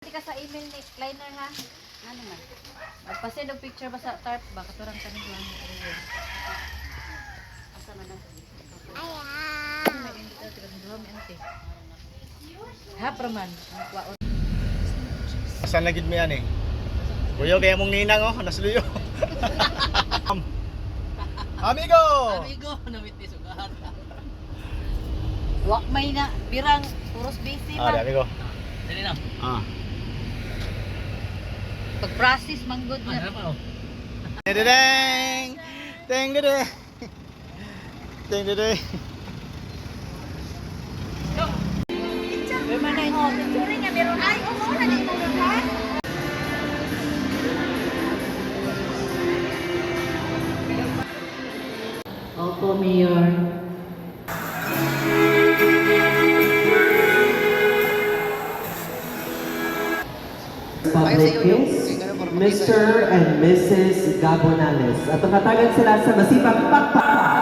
Hindi ka sa email ni Kleiner ha? Ano man? Magpasend og picture ba sa tarp ba? Katurang ka nito ang Asa man na? Hapraman. Ang kwaon. Saan lagid mo yan eh? Kuya, kaya mong ninang oh, nasluyo. Amigo! Amigo, namit ni sugahan. Wa may na birang puros busy Ah, man. amigo. Dali na. Ah. Pag process manggod Ano na. Deng deng! Deng deng! Pero man na oh, picture nga meron ay oo na ni mo ha. Opo, Mayor. Public Case, Mr. and Mrs. Gabonales. At nakatagan sila sa masipag pakpak.